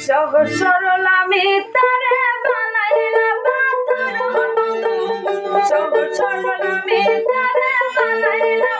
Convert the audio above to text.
সহজ সরল আমি তারে বানাইলা পাথর। সহজ বানাইলাম